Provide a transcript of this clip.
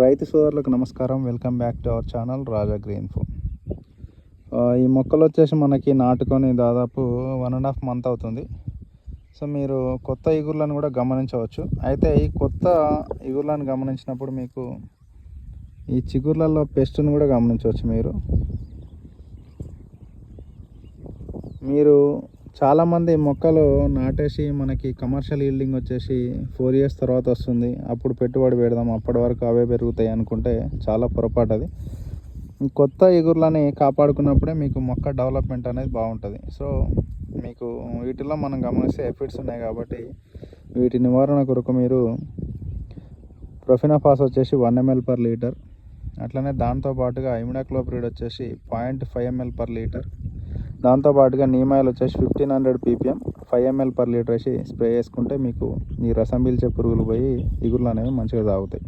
రైతు సోదరులకు నమస్కారం. Welcome back to our channel Raja green phone. ఈ మొక్కలు వచ్చేసి మనకి నాటుకొని దాదాపు వన్ అండ్ హాఫ్ మంత్ అవుతుంది. సో మీరు కొత్త ఇగుర్లను కూడా గమనించవచ్చు. అయితే ఈ కొత్త ఇగుర్లను గమనించినప్పుడు మీకు ఈ చిగుర్లలో పెస్ట్ను కూడా గమనించవచ్చు మీరు. మీరు చాలామంది మొక్కలు నాటేసి మనకి కమర్షియల్ ఈల్డింగ్ వచ్చేసి ఫోర్ ఇయర్స్ తర్వాత వస్తుంది. అప్పుడు పెట్టుబడి పెడదాం అప్పటి వరకు అవే పెరుగుతాయి అనుకుంటే చాలా పొరపాటు అది. కొత్త ఎగురులని కాపాడుకున్నప్పుడే మీకు మొక్క డెవలప్మెంట్ అనేది బాగుంటుంది. సో మీకు వీటిలో మనం గమనిస్తే ఎఫెక్ట్స్ ఉన్నాయి కాబట్టి వీటి నివారణ కొరకు మీరు ప్రొఫినాఫాస్ వచ్చేసి వన్ ఎంఎల్ పర్ లీటర్ అట్లనే దాంతో పాటుగా ఇమిడాక్లోప్రిడ్ వచ్చేసి point five ML per litre దాంతోపాటుగా నీమాయిల్ వచ్చేసి fifteen hundred PPM five ML per litre వేసి స్ప్రే చేసుకుంటే మీకు ఈ రసం పీల్చే పురుగులు పోయి ఇగుర్లు అనేవి మంచిగా తాగుతాయి.